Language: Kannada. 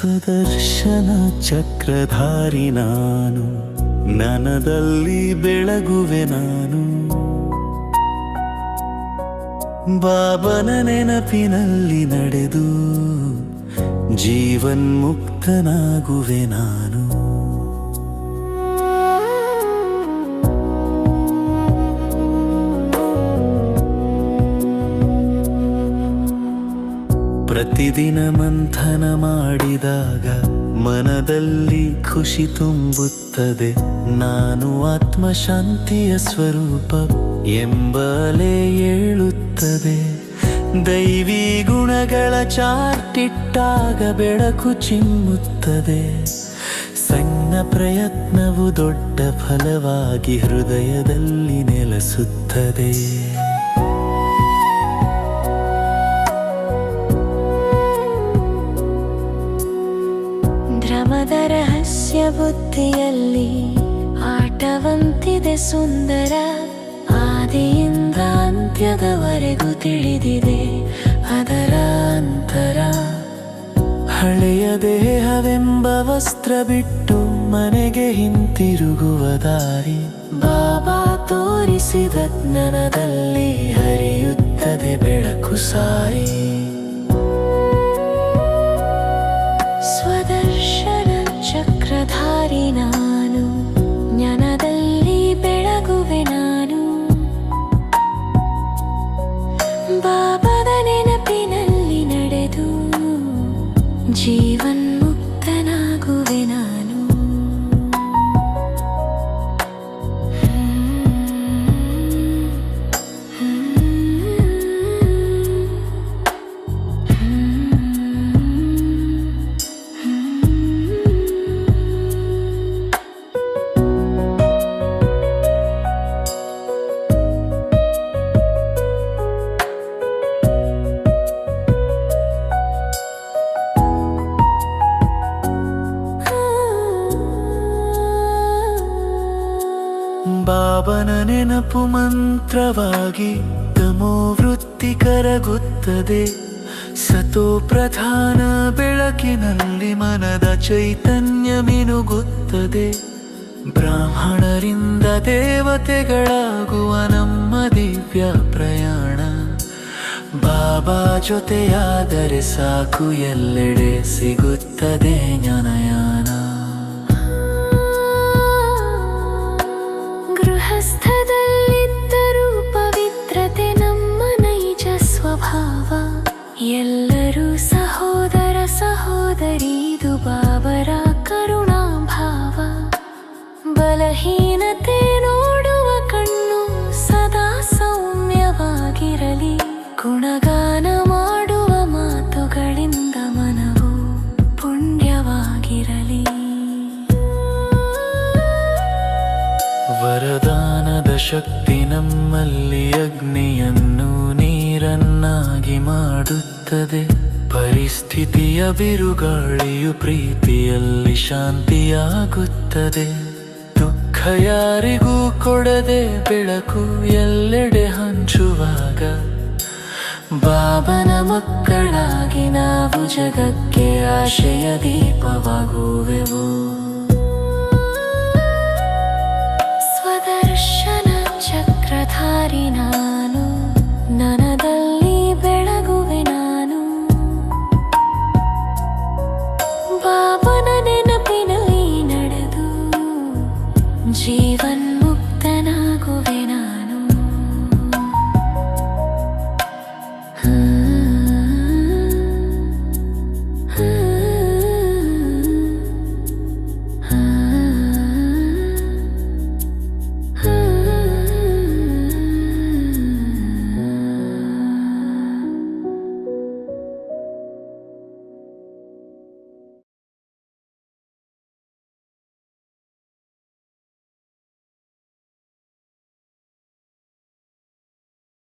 ಸ್ವದರ್ಶನ ಚಕ್ರಧಾರಿ ನಾನು ನನದಲ್ಲಿ ಬೆಳಗುವೆ ನಾನು. ಬಾಬನ ನೆನಪಿನಲ್ಲಿ ನಡೆದು ಜೀವನ್ಮುಕ್ತನಾಗುವೆ ನಾನು. ಪ್ರತಿದಿನ ಮಂಥನ ಮಾಡಿದಾಗ ಮನದಲ್ಲಿ ಖುಷಿ ತುಂಬುತ್ತದೆ. ನಾನು ಆತ್ಮಶಾಂತಿಯ ಸ್ವರೂಪ ಎಂಬಲೇ ಏಳುತ್ತದೆ. ದೈವಿ ಗುಣಗಳ ಚಾರ್ಟಿಟ್ಟಾಗ ಬೆಳಕು ಚಿಮ್ಮುತ್ತದೆ. ಸಣ್ಣ ಪ್ರಯತ್ನವು ದೊಡ್ಡ ಫಲವಾಗಿ ಹೃದಯದಲ್ಲಿ ನೆಲೆಸುತ್ತದೆ. ಧ್ರಮದ ರಹಸ್ಯ ಬುದ್ಧಿಯಲ್ಲಿ ಆಟವಂತಿದೆ ಸುಂದರ ಆದಿಯಿಂದ ಅಂತ್ಯದವರೆಗೂ ತಿಳಿದಿದೆ ಅದರ ಅಂತರ. ಹಳೆಯ ದೇಹವೆಂಬ ವಸ್ತ್ರ ಬಿಟ್ಟು ಮನೆಗೆ ಹಿಂತಿರುಗುವ ದಾರಿ. ಬಾಬಾ ತೋರಿಸಿದ ಜ್ಞಾನದಲ್ಲಿ ಹರಿಯುತ್ತದೆ ಬೆಳಕು ಸಾರಿ. ಬಾಬದ ನೆನಪಿನಲ್ಲಿ ನಡೆದು ಜೀವನ್ಮುಕ್ತನಾಗುವೆ ಬಾಬನ ನೆನಪು ಮಂತ್ರವಾಗಿ ತಮೋ ವೃತ್ತಿ ಕರಗುತ್ತದೆ. ಸತೋ ಪ್ರಧಾನ ಬೆಳಕಿನಲ್ಲಿ ಮನದ ಚೈತನ್ಯ ಮಿನುಗುತ್ತದೆ. ಬ್ರಾಹ್ಮಣರಿಂದ ದೇವತೆಗಳಾಗುವ ನಮ್ಮ ದಿವ್ಯ ಪ್ರಯಾಣ. ಬಾಬಾ ಜೊತೆಯಾದರೆ ಸಾಕು ಎಲ್ಲೆಡೆ ಸಿಗುತ್ತದೆ ಜ್ಞಾನಯಾನ. ಬಲಹೀನತೆ ನೋಡುವ ಕಣ್ಣು ಸದಾ ಸೌಮ್ಯವಾಗಿರಲಿ. ಗುಣಗಾನ ಮಾಡುವ ಮಾತುಗಳಿಂದ ಮನವು ಪುಣ್ಯವಾಗಿರಲಿ. ವರದಾನದ ಶಕ್ತಿ ನಮ್ಮಲ್ಲಿ ಅಗ್ನಿಯನ್ನು ನೀರನ್ನಾಗಿ ಮಾಡುತ್ತದೆ. ಪರಿಸ್ಥಿತಿಯ ಬಿರುಗಾಳಿಯು ಪ್ರೀತಿಯಲ್ಲಿ ಶಾಂತಿಯಾಗುತ್ತದೆ. ದುಃಖ ಯಾರಿಗೂ ಕೊಡದೆ ಬೆಳಕು ಎಲ್ಲೆಡೆ ಹಂಚುವಾಗ ಬಾಬನ ಮಕ್ಕಳಾಗಿ ನಾವು ಜಗಕ್ಕೆ ಆಶಯ ದೀಪವಾಗುವೆವು. achieve an